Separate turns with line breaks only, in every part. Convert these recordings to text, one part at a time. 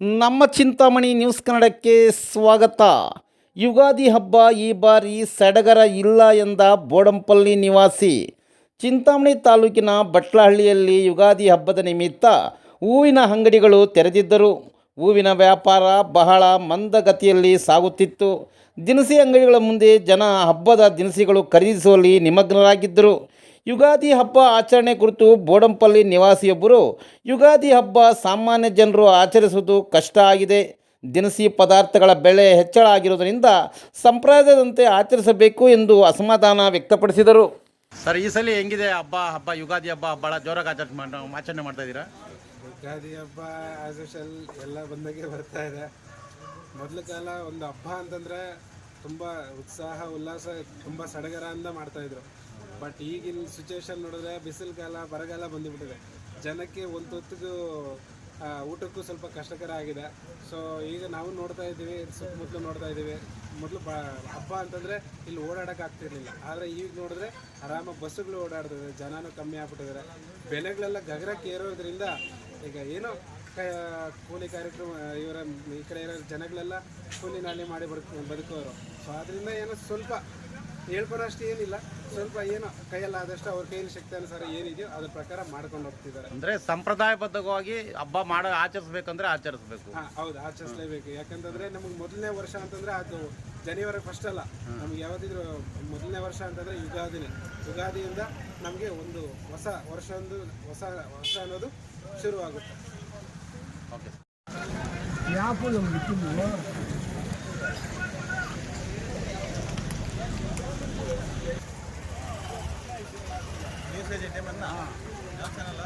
ನಮ್ಮ ಚಿಂತಾಮಣಿ ನ್ಯೂಸ್ ಕನ್ನಡಕ್ಕೆ ಸ್ವಾಗತ. ಯುಗಾದಿ ಹಬ್ಬ ಈ ಬಾರಿ ಸಡಗರ ಇಲ್ಲ ಎಂದ ಬೋಡಂಪಲ್ಲಿ ನಿವಾಸಿ. ಚಿಂತಾಮಣಿ ತಾಲೂಕಿನ ಬಟ್ಲಹಳ್ಳಿಯಲ್ಲಿ ಯುಗಾದಿ ಹಬ್ಬದ ನಿಮಿತ್ತ ಹೂವಿನ ಅಂಗಡಿಗಳು ತೆರೆದಿದ್ದರು. ಹೂವಿನ ವ್ಯಾಪಾರ ಬಹಳ ಮಂದಗತಿಯಲ್ಲಿ ಸಾಗುತ್ತಿತ್ತು. ದಿನಸಿ ಅಂಗಡಿಗಳ ಮುಂದೆ ಜನ ಹಬ್ಬದ ದಿನಸಿಗಳು ಖರೀದಿಸುವಲ್ಲಿ ನಿಮಗ್ನರಾಗಿದ್ದರು. ಯುಗಾದಿ ಹಬ್ಬ ಆಚರಣೆ ಕುರಿತು ಬೋಡಂಪಲ್ಲಿ ನಿವಾಸಿಯೊಬ್ಬರು ಯುಗಾದಿ ಹಬ್ಬ ಸಾಮಾನ್ಯ ಜನರು ಆಚರಿಸುವುದು ಕಷ್ಟ ಆಗಿದೆ. ದಿನಸಿ ಪದಾರ್ಥಗಳ ಬೆಲೆ ಹೆಚ್ಚಳ ಆಗಿರುವುದರಿಂದ ಸಂಪ್ರದಾಯದಂತೆ ಆಚರಿಸಬೇಕು ಎಂದು ಅಸಮಾಧಾನ ವ್ಯಕ್ತಪಡಿಸಿದರು.
ಸರ್ ಈ ಸಲ ಹೆಂಗಿದೆ ಹಬ್ಬ ಹಬ್ಬ ಯುಗಾದಿ ಹಬ್ಬ? ಭಾಳ ಜೋರಾಗಿ ಆಚರಣೆ ಮಾಡ್- ಆಚರಣೆ ಮಾಡ್ತಾ ಇದ್ದೀರಾ?
ಯುಗಾದಿ ಹಬ್ಬ ಆಸ್ ಯೂಶಲ್ ಎಲ್ಲ ಬಂದಾಗೆ ಬರ್ತಾ ಇದೆ. ಮೊದಲ ಕಾಲ ಒಂದು ಹಬ್ಬ ಅಂತಂದ್ರೆ ತುಂಬ ಉತ್ಸಾಹ ಉಲ್ಲಾಸ ತುಂಬ ಸಡಗರದಿಂದ ಮಾಡ್ತಾ ಇದ್ರು. ಬಟ್ ಈಗಿನ ಸಿಚುವೇಶನ್ ನೋಡಿದ್ರೆ ಬಿಸಿಲು ಕಾಲ ಬರಗಾಲ ಬಂದುಬಿಟ್ಟಿದೆ. ಜನಕ್ಕೆ ಒಂದು ಹೊತ್ತಿಗೂ ಊಟಕ್ಕೂ ಸ್ವಲ್ಪ ಕಷ್ಟಕರ ಆಗಿದೆ. ಸೊ ಈಗ ನಾವು ನೋಡ್ತಾ ಇದ್ದೀವಿ, ಸುತ್ತಮುತ್ತಲು ನೋಡ್ತಾ ಇದ್ದೀವಿ. ಮೊದಲು ಬ, ಹಬ್ಬ ಅಂತಂದರೆ ಇಲ್ಲಿ ಓಡಾಡೋಕೆ ಆಗ್ತಿರ್ಲಿಲ್ಲ. ಆದರೆ ಈಗ ನೋಡಿದ್ರೆ ಆರಾಮಾಗಿ ಬಸ್ಸುಗಳು ಓಡಾಡ್ತಿದೆ, ಜನನೂ ಕಮ್ಮಿ ಆಗ್ಬಿಟ್ಟಿದ್ದಾರೆ. ಬೆಲೆಗಳೆಲ್ಲ ಗಗರಕ್ಕೆ ಏರೋದ್ರಿಂದ ಈಗ ಏನೋ ಕ, ಕೂಲಿ ಕಾರ್ಯಕ್ರಮ, ಇವರ, ಈ ಕಡೆ ಇರೋ ಜನಗಳೆಲ್ಲ ಕೂಲಿ ನಾಲಿ ಮಾಡಿ ಬದುಕು ಬದುಕೋರು ಸೊ ಅದರಿಂದ ಏನೋ ಸ್ವಲ್ಪ ಹೇಳ್ಕೊಳಷ್ಟು ಏನಿಲ್ಲ. ಸ್ವಲ್ಪ ಏನು ಕೈಯಲ್ಲಿ ಆದಷ್ಟು ಅವ್ರ ಕೈಯಲ್ಲಿ ಶಕ್ತಿ ಅನುಸಾರ ಏನಿದೆಯೋ ಅದ್ರ ಪ್ರಕಾರ ಮಾಡ್ಕೊಂಡು ಹೋಗ್ತಿದ್ದಾರೆ.
ಅಂದ್ರೆ ಸಂಪ್ರದಾಯಬದ್ಧವಾಗಿ ಹಬ್ಬ ಮಾಡ ಆಚರಿಸ್ಬೇಕಂದ್ರೆ ಆಚರಿಸ್ಬೇಕು.
ಹಾ ಹೌದು ಆಚರಿಸಲೇಬೇಕು. ಯಾಕಂತಂದ್ರೆ ನಮಗೆ ಮೊದಲನೇ ವರ್ಷ ಅಂತಂದ್ರೆ ಅದು ಜನವರಿ ಫಸ್ಟ್ ಅಲ್ಲ. ನಮ್ಗೆ ಯಾವತ್ತಿದ್ರು ಮೊದಲನೇ ವರ್ಷ ಅಂತಂದ್ರೆ ಯುಗಾದಿನೇ. ಯುಗಾದಿಯಿಂದ ನಮಗೆ ಒಂದು ಹೊಸ ವರ್ಷ ಒಂದು ಹೊಸ ವರ್ಷ ಅನ್ನೋದು ಶುರುವಾಗುತ್ತೆ.
ಓಕೆ ನನ್ನ ಯಾವ ಚಾನಲ್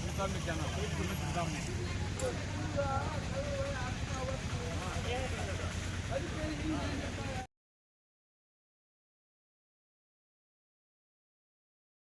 ಚಿಂತಾಮಣಿ ಚಾನಲ್ ಚಿಂತಾಮಣಿ